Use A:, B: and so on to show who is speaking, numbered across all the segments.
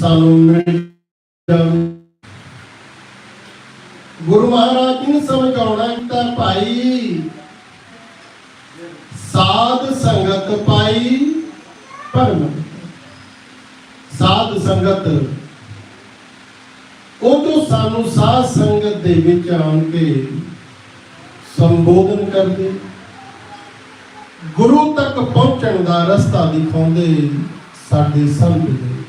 A: ਸਾਨੂੰ ਮਿਲ ਜਾਵੇ। ਗੁਰੂ ਮਹਾਰਾਜ ਨੇ ਸਮਝਾਉਣਾ ਕੀਤਾ ਭਾਈ, ਸਾਧ ਸੰਗਤ ਪਾਈ ਪਰਮ ਸਾਧ ਸੰਗਤ ਉਹ ਸਾਨੂੰ ਸਾਧ ਸੰਗਤ ਦੇ ਵਿੱਚ ਆਣ ਕੇ ਸੰਬੋਧਨ ਕਰਦੇ। ਗੁਰੂ ਤੱਕ ਪਹੁੰਚਣ ਦਾ ਰਸਤਾ ਦਿਖਾਉਂਦੇ ਸਾਡੇ ਸੰਤ ਜੀ।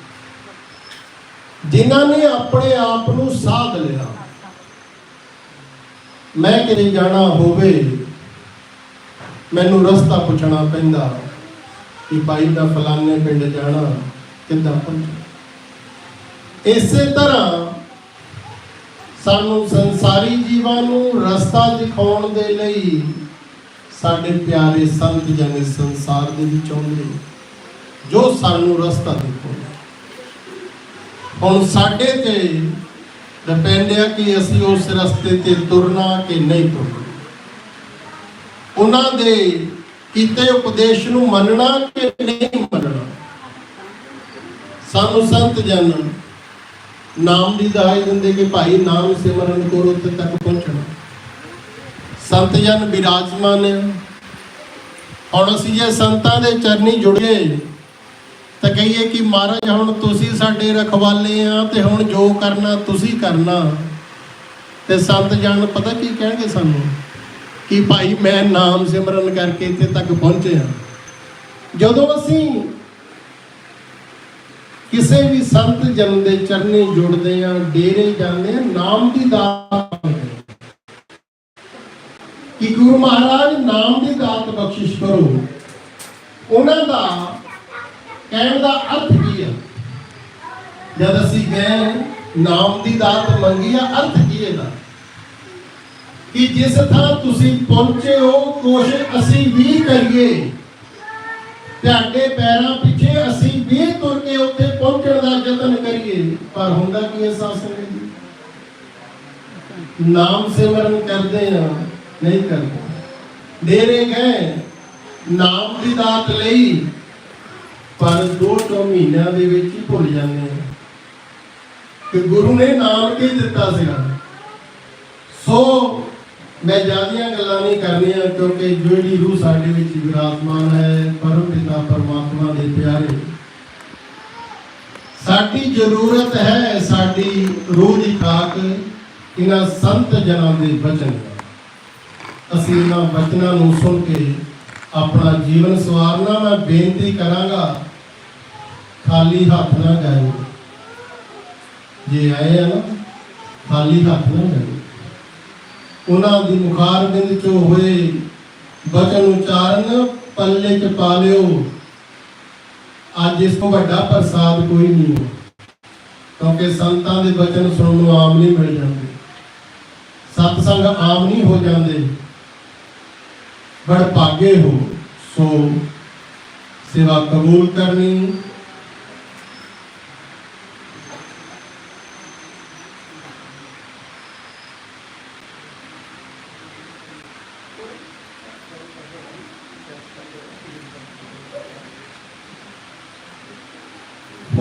A: ਜਿਨ੍ਹਾਂ ਨੇ ਆਪਣੇ ਆਪ ਨੂੰ ਸਾਧ ਲਿਆ। ਮੈਂ ਕਿਤੇ ਜਾਣਾ ਹੋਵੇ, ਮੈਨੂੰ ਰਸਤਾ ਪੁੱਛਣਾ ਪੈਂਦਾ ਕਿ ਭਾਈ ਦਾ ਫਲਾਣੇ ਪਿੰਡ ਜਾਣਾ, ਕਿੱਦਾਂ ਪਹੁੰਚਾਂ ਇਸੇ ਤਰ੍ਹਾਂ ਸਾਨੂੰ ਸੰਸਾਰੀ ਜੀਵਾਂ ਨੂੰ ਰਸਤਾ ਦਿਖਾਉਣ ਦੇ ਲਈ ਸਾਡੇ ਪਿਆਰੇ ਸੰਤ ਜਨ ਸੰਸਾਰ ਦੇ ਵਿੱਚ ਆਉਂਦੇ ਜੋ ਸਾਨੂੰ ਰਸਤਾ ਦਿਖਾਉਂਦੇ ਹੁਣ ਸਾਡੇ ਤੇ ਡਿਪੈਂਡ ਹੈ ਕਿ ਅਸੀਂ ਉਸ ਰਸਤੇ ਤੇ ਤੁਰਨਾ ਕਿ ਨਹੀਂ ਤੁਰਨਾ। ਉਹਨਾਂ ਦੇ ਕੀਤੇ ਉਪਦੇਸ਼ ਨੂੰ ਮੰਨਣਾ ਕਿ ਨਹੀਂ ਮੰਨਣਾ। ਸਾਨੂੰ ਸੰਤ ਜਨ ਨਾਮ ਦੀ ਦਾਈ ਦਿੰਦੇ ਕਿ ਭਾਈ ਨਾਮ ਸਿਮਰਨ ਕਰੋ ਉੱਥੇ ਤੱਕ ਪਹੁੰਚਣਾ। ਸੰਤ ਜਨ ਬਿਰਾਜਮਾਨ ਹੁਣ ਅਸੀਂ ਜੇ ਸੰਤਾਂ ਦੇ ਚਰਨੀ ਜੁੜੇ ਤਾਂ ਕਹੀਏ ਕਿ ਮਹਾਰਾਜ, ਹੁਣ ਤੁਸੀਂ ਸਾਡੇ ਰਖਵਾਲੇ ਆ ਤੇ ਹੁਣ ਜੋ ਕਰਨਾ ਤੁਸੀਂ ਕਰਨਾ। ਤੇ ਸੰਤ ਜਨ ਪਤਾ ਕੀ ਕਹਿਣਗੇ ਸਾਨੂੰ? ਕਿ ਭਾਈ, ਮੈਂ ਨਾਮ ਸਿਮਰਨ ਕਰਕੇ ਇੱਥੇ ਤੱਕ ਪਹੁੰਚੇ ਪਹੁੰਚਿਆ। ਜਦੋਂ ਅਸੀਂ ਕਿਸੇ ਵੀ ਸੰਤ ਜਨ ਦੇ ਚਰਨੇ ਜੁੜਦੇ ਆ, ਡੇਰੇ ਜਾਂਦੇ ਆ, ਨਾਮ ਦੀ ਦਾਤ ਕਿ ਗੁਰੂ ਮਹਾਰਾਜ ਨਾਮ ਦੀ ਦਾਤ ਬਖਸ਼ਿਸ਼ ਕਰੋ। ਉਹਨਾਂ ਦਾ ਕਹਿਣ ਦਾ ਅਰਥ ਕੀ ਹੈ ਜਦ ਅਸੀਂ ਗਏ, ਨਾਮ ਦੀ ਦਾਤ ਮੰਗੀ ਆ, ਅਰਥ ਕੀ ਹੈ ਕਿ ਜਿਸ ਥਾਂ ਤੁਸੀਂ ਪਹੁੰਚੇ ਹੋ, ਕੋਸ਼ਿਸ਼ ਅਸੀਂ ਵੀ ਕਰੀਏ। ਤੁਹਾਡੇ ਪੈਰਾਂ ਪਿੱਛੇ ਅਸੀਂ ਵੀ ਤੁਰ ਕੇ ਉੱਥੇ ਪਹੁੰਚਣ ਦਾ ਯਤਨ ਕਰੀਏ। ਪਰ ਹੁੰਦਾ ਕੀ ਹੈ ਸਾਸਨ ਜੀ? ਨਾਮ ਸਿਮਰਨ ਕਰਦੇ ਆ, ਨਹੀਂ ਕਰਦੇ। ਡੇਰੇ ਗਏ, ਨਾਮ ਦੀ ਦਾਤ ਲਈ ਪਰ ਦੋ ਤੋਂ ਮਹੀਨਿਆਂ ਦੇ ਵਿੱਚ ਹੀ ਭੁੱਲ ਜਾਂਦੇ ਆ। ਕਿ ਗੁਰੂ ਨੇ ਨਾਮ ਕੀ ਦਿੱਤਾ ਸੀਗਾ? ਸੋ ਮੈਂ ਜਿਆਦੀਆਂ ਗੱਲਾਂ ਨਹੀਂ ਕਰਨੀਆਂ ਕਿਉਂਕਿ ਜਿਹੜੀ ਰੂਹ ਸਾਡੇ ਵਿੱਚ ਵਿਰਾਜਮਾਨ ਹੈ, ਪਰਮ ਪਿਤਾ ਪਰਮਾਤਮਾ ਦੇ ਪਿਆਰੇ। ਸਾਡੀ ਜ਼ਰੂਰਤ ਹੈ ਸਾਡੀ ਰੂਹ ਦੀ ਖਾਕ, ਇਹਨਾਂ ਸੰਤ ਜਨਾਂ ਦੇ ਬਚਨ ਅਸੀਂ ਇਹਨਾਂ ਬਚਨਾਂ ਨੂੰ ਸੁਣ ਕੇ ਆਪਣਾ ਜੀਵਨ ਸਵਾਰਨਾ, ਮੈਂ ਬੇਨਤੀ ਕਰਾਂਗਾ ਖਾਲੀ ਹੱਥ ਨਾ ਜਾਇਓ ਜੇ ਆਏ ਆ ਨਾ, ਖਾਲੀ ਹੱਥ ਨਾ ਜਾਇਓ ਉਹਨਾਂ ਦੀ ਮੁਖਾਰ ਬਿੰਦ ਚੋਂ ਹੋਏ। ਬਚਨ ਉਚਾਰਨ ਪੱਲੇ ਚ ਪਾ ਲਿਓ। ਅੱਜ ਇਸ ਤੋਂ ਵੱਡਾ ਪ੍ਰਸਾਦ ਕੋਈ ਨਹੀਂ ਹੈ ਕਿਉਂਕਿ ਸੰਤਾਂ ਦੇ ਬਚਨ ਸੁਣਨ ਨੂੰ ਆਮ ਨਹੀਂ ਮਿਲ ਜਾਂਦੇ। ਸਤਸੰਗ ਆਮ ਨਹੀਂ ਹੋ ਜਾਂਦੇ। ਬੜ ਭਾਗੇ ਹੋ। ਸੋ ਸੇਵਾ ਕਬੂਲ ਕਰਨੀ।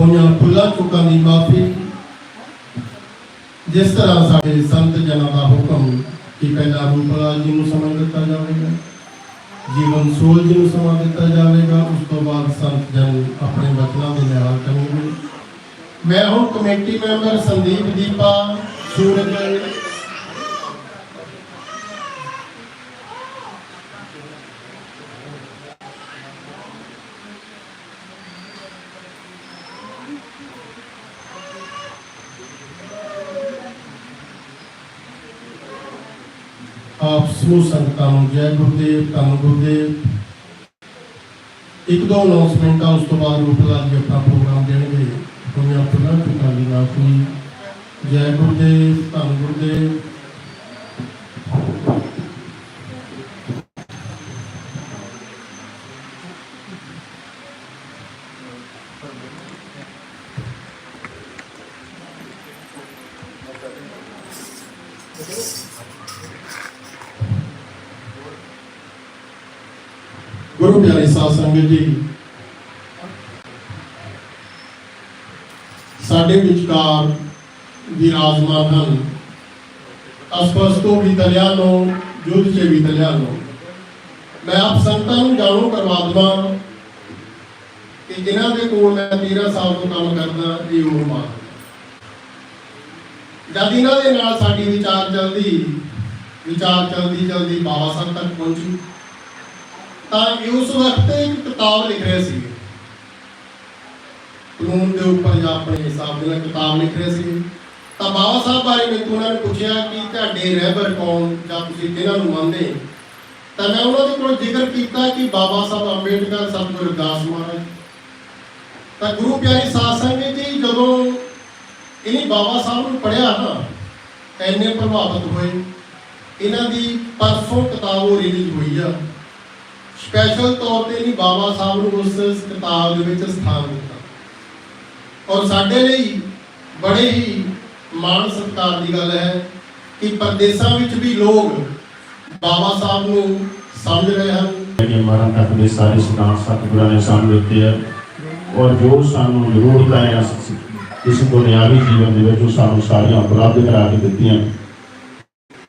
A: ਹੋਈਆਂ ਭੁੱਲਾਂ ਚੁੱਕਾਂ ਦੀ ਮਾਫੀ ਜਿਸ ਤਰ੍ਹਾਂ ਸਾਡੇ ਸੰਤ ਜਨਾਂ ਦਾ ਹੁਕਮ ਕਿ ਪਹਿਲਾ ਰੂਪਲਾਲ ਜੀ ਨੂੰ ਸਮਾਂ ਦਿੱਤਾ ਜਾਵੇਗਾ ਜੀਵਨ ਸੋਲ ਜੀ ਨੂੰ ਸਮਾਂ ਦਿੱਤਾ ਜਾਵੇਗਾ ਉਸ ਤੋਂ ਬਾਅਦ ਸੰਤ ਜਨ ਆਪਣੇ ਬਚਨਾਂ ਦੇ ਨਿਹਾਲ ਕਰਨਗੇ ਮੈਂ ਹੁਣ ਕਮੇਟੀ ਮੈਂਬਰ ਸੰਦੀਪ ਦੀਪਾ ਸੂਰਜ ਆਪ ਸਮੂਹ ਸੰਗਤਾਂ ਨੂੰ ਜੈ ਗੁਰਦੇਵ, ਧੰਨ ਗੁਰਦੇਵ। ਇੱਕ ਦੋ ਅਨਾਉਂਸਮੈਂਟਾਂ ਉਸ ਤੋਂ ਬਾਅਦ ਰੂਪਲਾਲ ਜੀ ਆਪਣਾ ਪ੍ਰੋਗਰਾਮ ਦੇਣਗੇ। ਦੁਨੀਆ ਪੁਨਰ ਪਿਤਾ ਦੀ ਨਾਫੀ ਜੈ ਗੁਰਦੇਵ, ਧੰਨ ਗੁਰਦੇਵ। ਗੁਰੂ ਪਿਆਰੇ ਸਾਧ ਸੰਗਤ ਜੀ। ਸਾਡੇ ਵਿਚਕਾਰ ਵਿਰਾਜਮਾਨ ਹਨ। ਅਸਪਸ਼ਟੋ ਵਿਤਲਿਆਨੋ ਯੁੱਧ ਚ ਵਿਤਲਿਆਨੋ ਮੈਂ ਆਪ ਸੰਤਾਂ ਨੂੰ ਜਾਣੂ ਕਰਵਾ ਦਵਾਂ ਕਿ ਜਿਨ੍ਹਾਂ ਦੇ ਕੋਲ ਮੈਂ 13 ਸਾਲ ਤੋਂ ਕੰਮ ਕਰਦਾ, ਇਹ ਉਹ ਮਾਂ। ਜਦ ਇਹਨਾਂ ਦੇ ਨਾਲ ਸਾਡੀ ਵਿਚਾਰ ਚੱਲਦੀ, ਵਿਚਾਰ ਚਲਦੀ ਚਲਦੀ ਬਾਬਾ ਸਾਹਿਬ ਤੱਕ ਪਹੁੰਚੀ। ਤਾਂ ਉਸ ਵਕਤ ਇੱਕ ਕਿਤਾਬ ਲਿਖ ਰਹੇ ਸੀ। ਕਾਨੂੰਨ ਦੇ ਉੱਪਰ ਜਾਂ ਆਪਣੇ ਹਿਸਾਬ ਦੇ ਨਾਲ ਕਿਤਾਬ ਲਿਖ ਰਹੇ ਸੀ। ਤਾਂ ਬਾਬਾ ਸਾਹਿਬ ਬਾਰੇ ਮੈਨੂੰ ਉਹਨਾਂ ਨੂੰ ਪੁੱਛਿਆ ਕਿ ਤੁਹਾਡੇ ਰਹਿਬਰ ਕੌਣ ਜਾਂ ਤੁਸੀਂ ਕਿਹਨਾਂ ਨੂੰ ਮੰਨਦੇ? ਤਾਂ ਮੈਂ ਉਹਨਾਂ ਦੇ ਕੋਲ ਜ਼ਿਕਰ ਕੀਤਾ ਕਿ ਬਾਬਾ ਸਾਹਿਬ ਅੰਬੇਡਕਰ ਸਤਿਗੁਰੂ ਰਵਿਦਾਸ ਮਹਾਰਾਜ। ਤਾਂ ਗੁਰੂ ਪਿਆਰੀ ਸਾਧ ਸੰਗਤ ਜੀ, ਜਦੋਂ ਇਹਨੇ ਬਾਬਾ ਸਾਹਿਬ ਨੂੰ ਪੜਿਆ ਨਾ ਐਨੇ ਪ੍ਰਭਾਵਿਤ ਹੋਏ। ਇਹਨਾਂ ਦੀ ਪਰਸੋਂ ਕਿਤਾਬ ਉਹ ਰਿਲੀਜ਼ ਹੋਈ ਆ। ਸਪੈਸ਼ਲ ਤੌਰ ਤੇ ਨਹੀਂ ਬਾਬਾ ਸਾਹਿਬ ਨੂੰ ਉਸ ਕਿਤਾਬ ਦੇ ਵਿੱਚ ਸਥਾਨ ਦਿੱਤਾ। ਔਰ ਸਾਡੇ ਲਈ ਬੜੇ ਹੀ ਮਾਣ ਸਤਿਕਾਰ ਦੀ ਗੱਲ ਹੈ ਕਿ ਪਰਦੇਸਾਂ ਵਿੱਚ ਵੀ ਲੋਕ ਬਾਬਾ ਸਾਹਿਬ ਨੂੰ ਸਮਝ ਰਹੇ ਹਨ।
B: ਕਿ ਮਰਨ ਤੱਕ ਦੇ ਸਾਰੇ ਸਿਧਾਂਤ ਸਤਿਗੁਰਾਂ ਨੇ ਸਾਨੂੰ ਦਿੱਤੇ ਆ, ਔਰ ਜੋ ਸਾਨੂੰ ਜ਼ਰੂਰਤ ਹੈ ਇਸ ਇਸ ਜੀਵਨ ਦੇ ਵਿੱਚ ਉਹ ਸਾਨੂੰ ਸਾਰੀਆਂ ਉਪਲਬਧ ਕਰਾ ਕੇ ਦਿੱਤੀਆਂ